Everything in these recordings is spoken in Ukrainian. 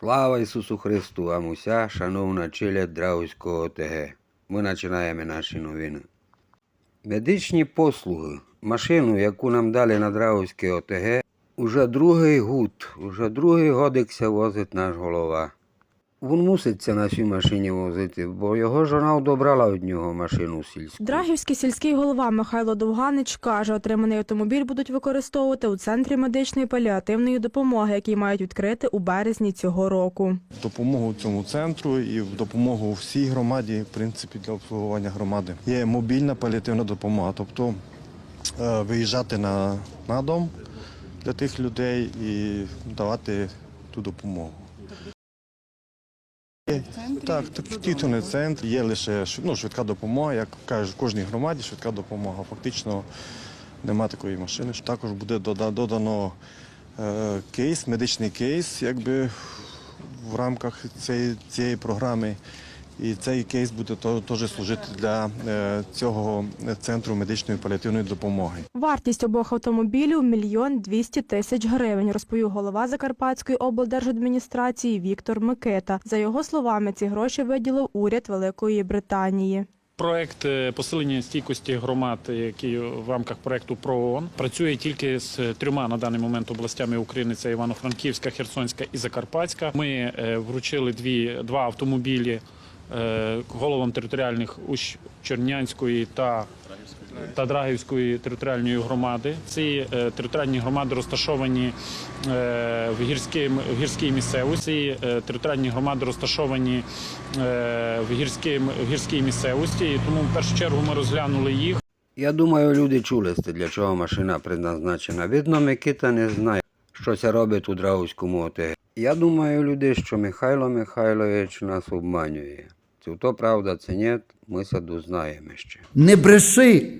Слава Ісусу Христу, амуся, шановна челя Драуського ОТГ. Ми починаємо наші новини. Медичні послуги. Машину, яку нам дали на Драузьке ОТГ, уже другий гуд, уже другий годикся возить наш голова. Він мусить це на цій машині возити, бо його жона одобрала від нього машину сільську. Драгівський сільський голова Михайло Довганич каже, отриманий автомобіль будуть використовувати у центрі медичної паліативної допомоги, який мають відкрити у березні цього року. допомогу цьому центру і в допомогу всій громаді, в принципі, для обслуговування громади. Є мобільна паліативна допомога, тобто е, виїжджати на, на дом для тих людей і давати ту допомогу. Так, так, тільки центр, є лише ну, швидка допомога, як кажуть, в кожній громаді швидка допомога. Фактично нема такої машини. Також буде додано е, кейс, медичний кейс, якби в рамках цієї, цієї програми. І цей кейс буде теж служити для е, цього центру медичної паліативної допомоги. Вартість обох автомобілів мільйон двісті тисяч гривень, розповів голова Закарпатської облдержадміністрації Віктор Микита. За його словами, ці гроші виділив уряд Великої Британії. Проект е, посилення стійкості громад, який в рамках проекту ПРООН працює тільки з трьома на даний момент областями України: це Івано-Франківська, Херсонська і Закарпатська. Ми е, вручили дві два автомобілі головам територіальних Уж Чернянської та та Драгівської територіальної громади. Ці е, територіальні громади розташовані е, в гірській, в гірській місцевості. Е, територіальні громади розташовані е, в гірській, в гірській місцевості. І тому в першу чергу ми розглянули їх. Я думаю, люди чули для чого машина предназначена. Видно, Микита не знає, що це робить у Драузькому ОТГ. Я думаю, люди, що Михайло Михайлович нас обманює. Чи то правда, це ні, ми це дознаємо ще. Не бреши,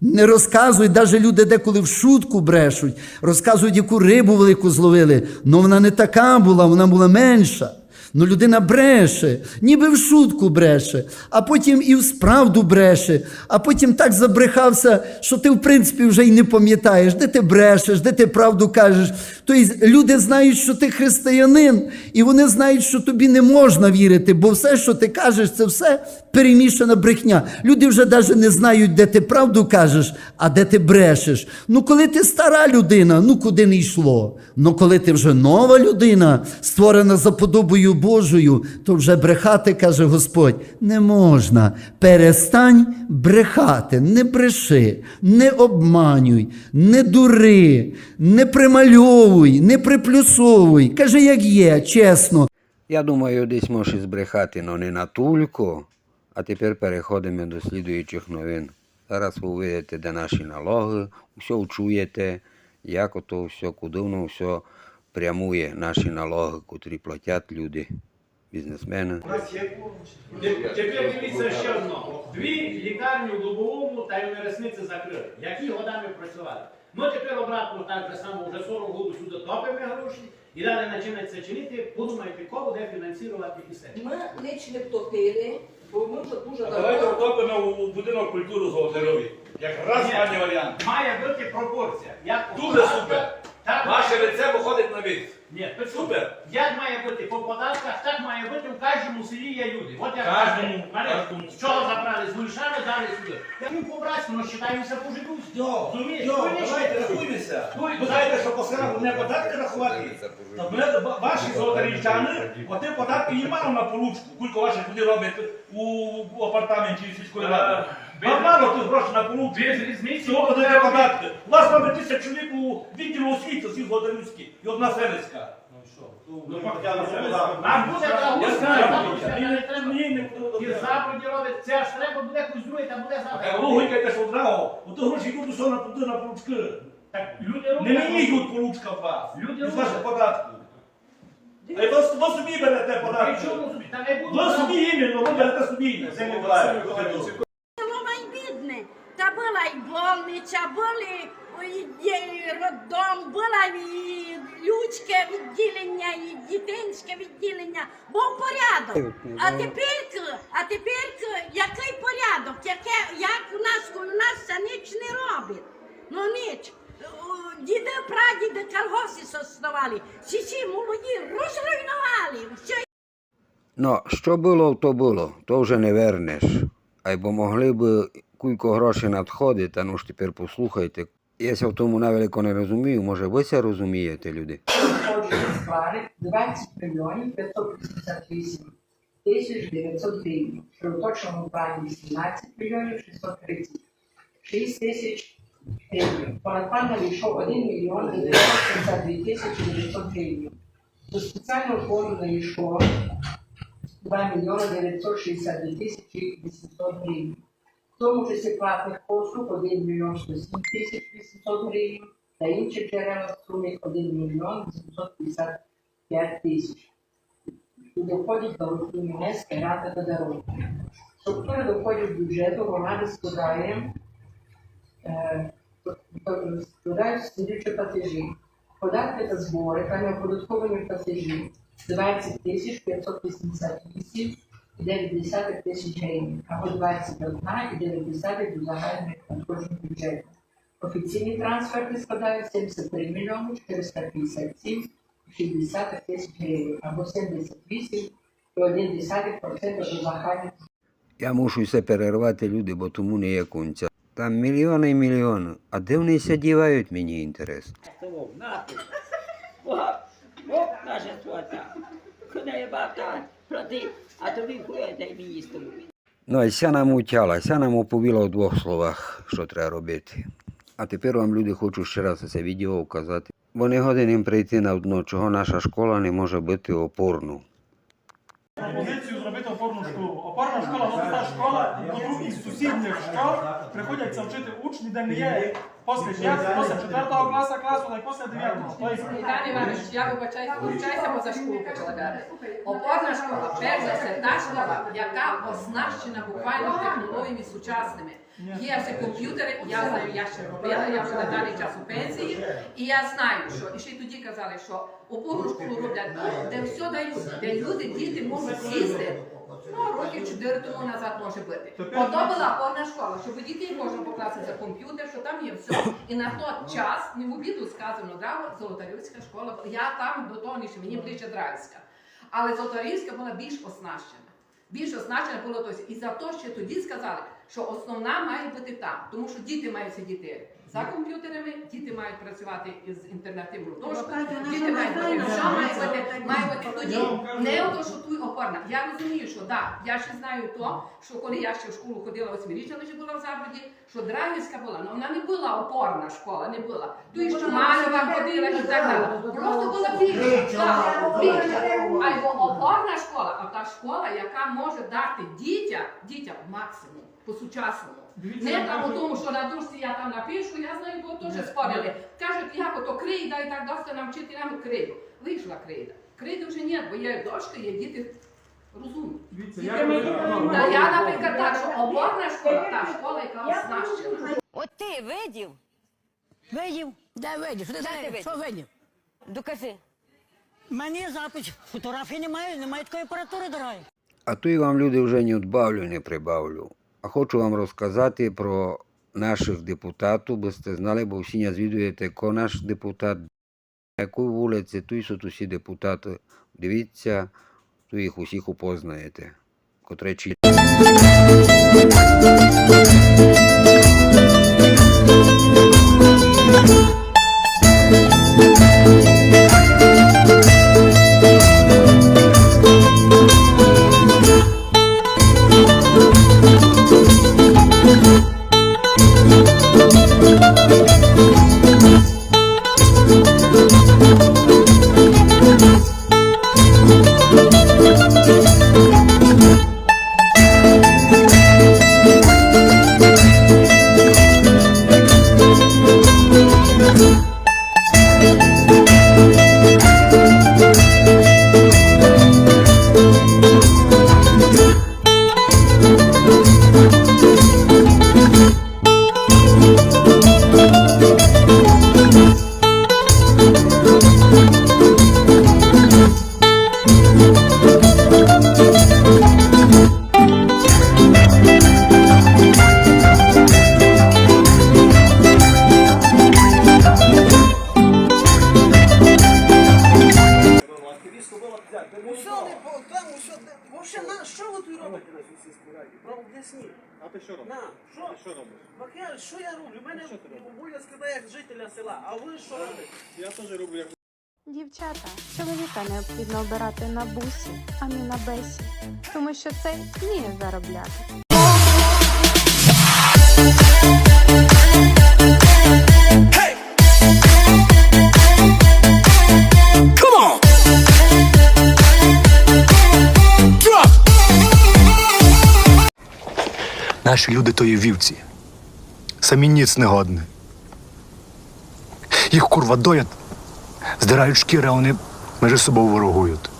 не розказуй, навіть люди деколи в шутку брешуть, розказують, яку рибу велику зловили. але вона не така була, вона була менша. Ну людина бреше, ніби в шутку бреше, а потім і в справду бреше, а потім так забрехався, що ти в принципі вже й не пам'ятаєш, де ти брешеш, де ти правду кажеш. Тобто люди знають, що ти християнин, і вони знають, що тобі не можна вірити, бо все, що ти кажеш, це все перемішана брехня. Люди вже навіть не знають, де ти правду кажеш, а де ти брешеш. Ну, коли ти стара людина, ну куди не йшло. Ну, коли ти вже нова людина, створена за подобою Божою, то вже брехати, каже Господь, не можна. Перестань брехати, не бреши, не обманюй, не дури, не примальовуй, не приплюсовуй. Каже, як є, чесно. Я думаю, десь може збрехати, але не на тулько. А тепер переходимо до слідуючих новин. Зараз ви увидите, де наші налоги, все чуєте, як ото все, куди воно все прямує, наші налоги, котрі платять люди, бізнесмени. Теп- Тепер дивіться ще одно. Дві лікарні в Дубовому та й в Нересниці закрили. Які годами працювали? Ми тепер обратно так же само вже 40 років сюди топимо гроші і далі починається чинити, подумайте, кого де фінансувати і все. Ми ніч не втопили, бо ми вже дуже А Давайте давно. втопимо у будинок культури Золотарові. Якраз Ні. пані варіант. Має бути пропорція. Як Дуже супер. Так, Ваше лице виходить на вид. Ні, Супер. Як має бути по податках, так має бути в кожному селі є люди. От як Кожному, мене кожному. з чого забрали? З Гульшани дали сюди. Я їм по-братськи, ну считаємося по-жидусь. Йо, Розумієш? йо, Ви давайте рахуйтеся. Ой, Ви знаєте, що по селах не податки рахувати? Та ми, ба- ваші золотарівчани, оті податки їм мало на получку. Кілько ваших людей робить у, у апартаменті сільської ради. без- Вам мало тут грошей на получку. Без різниці. Цього подаєте податки. У вас мабуть тисяч чоловік у відділу освіти, всі золотарівські. І одна селицька. Ну, Нам буде та Я гуска, знаю, запуск, мені- не треба. не І в заході робить, це аж треба буде якось друге, там буде завтра. Логіка що одного. Ото гроші йдуть усе на туди на получки. Так люди Не роблять. мені йдуть получка в вас. Люди Із ваших роблять. податків. А й ви, собі берете При податки. чому собі? Та не буде. Ви собі іменно, ви берете собі. Це не буває. Село бідне. Та була і больниця, були і, роддом, була і людське відділення, і дитинське відділення. Був порядок. А тепер, а тепер який порядок? Яке, як у нас, у нас це ніч не робить. Ну ніч. Діди, прадіди колгоспи соснували. Всі ці молоді розруйнували. Ну, що було, то було, то вже не вернеш. А й бо могли б кілько грошей надходити, а ну ж тепер послухайте. Я ся в тому навелико не розумію, може ви ся розумієте, люди? Сквари 20 мільйонів 588 тисяч 900 гривень, що в точному плані 18 мільйонів 636 тисяч гривень. Понад план надійшов 1 мільйон 972 тисячі 900 гривень. До спеціального фонду надійшло 2 мільйони 962 тисячі 800 гривень. Тому числі платних послуг 1 мільйон 107 тисяч 800 гривень та інших джерел в сумі 1 мільйон 855 тисяч. Туди входять благодійні внески, рада та дарунки. Структура доходів бюджету громади складає, е, складають слідчі платежі. Податки та збори та неоподатковані платежі 20 тисяч 588 і 9 тисяч гривень, або 21 і 9 до загальних надходжень бюджету. Офіційні трансферти складають 73 мільйони 457 60 тисяч гривень, або 78 і 1% до загальних Я мушу все перервати, люди, бо тому не є кінця. Там мільйони і мільйони. А де вони дівають, мені інтересно. Слово, нахуй. Наша. Куди я бабта, плати, а тобі хуя дай мені з тобою. Ну, і ся нам утяла, ся нам оповіла у двох словах, що треба робити. А тепер вам люди хочу ще раз це відео вказати. Бо не годин їм прийти на дно, чого наша школа не може бути опорною. Пропозицію зробити опорну школу. Опорна школа це та школа, яку із сусідніх школ приходяться вчити учні, де не є після 5, після 4 класу класу, й після 9. Тобто Віталій Іванович, я вибачаюся, вибачаюся, бо за школу почала говорити. Опорна школа, перш за все, та школа, яка оснащена буквально технологіями сучасними. Є всі комп'ютери, я знаю, я ще робила, я вже на даний час у пенсії, і я знаю, що і ще й тоді казали, що опорну школу роблять, де все дають, де люди, діти можуть сісти. Ну, років 4 тому назад може бути. Ото була опорна школа, щоб дітей можна покласти за комп'ютер, що там є все. І на той час, не в обіду сказано, да, Золотарівська школа, я там до того, ніж мені ближче Драйвська. Але Золотарівська була більш оснащена. Більш оснащена було тось. І за те, що тоді сказали, що основна має бути там, тому що діти мають сидіти за комп'ютерами, діти мають працювати з інтернативною дошкою, діти мають бути, що має бути, має бути тоді. Не ото, що тут опорна. Я розумію, що да, я ще знаю то, що коли я ще в школу ходила восьмирічна, лише була в Заброді, що Драгівська була, але вона не була опорна школа, не була. Ту що Малева ходила і так далі. Просто була більша. так, більша. А опорна школа, а та школа, яка може дати дітям, дітям максимум по-сучасному. Не там у тому, що на дошці я там напишу, я знаю, бо теж спорили. Кажуть, як ото крейда і так досить нам вчити нам крейду. Вийшла крейда. Крейди вже ні, бо є дошка, є діти розумні. Дивіться, я Та я, наприклад, так, що опорна школа, та школа, яка оснащена. От ти видів? Видів? Де видів? Що ти Де ти знаєш? видів? Що видів? Докажи. Мені запис. Фотографії немає, немає такої апаратури дорогої. А то й вам люди вже не відбавлю, не прибавлю. А хочу вам розказати про наших депутатів, бо сте знали, бо всі не звідуєте, ко наш депутат, на яку вулиці, тут суть усі депутати. Дивіться, то їх усіх упознаєте. Котре Про. А ти що робиш? На, що? Ти що робиш? Так я, що я роблю? У мене що ти робиш? обов'язки да, як жителя села. А ви що робите? Я теж роблю як Дівчата, чоловіка необхідно обирати на бусі, а не на бесі, тому що це вміє заробляти. Наші люди то є вівці. Самі ніц не годне. Їх курва доять, здирають шкіри, а вони між собою ворогують.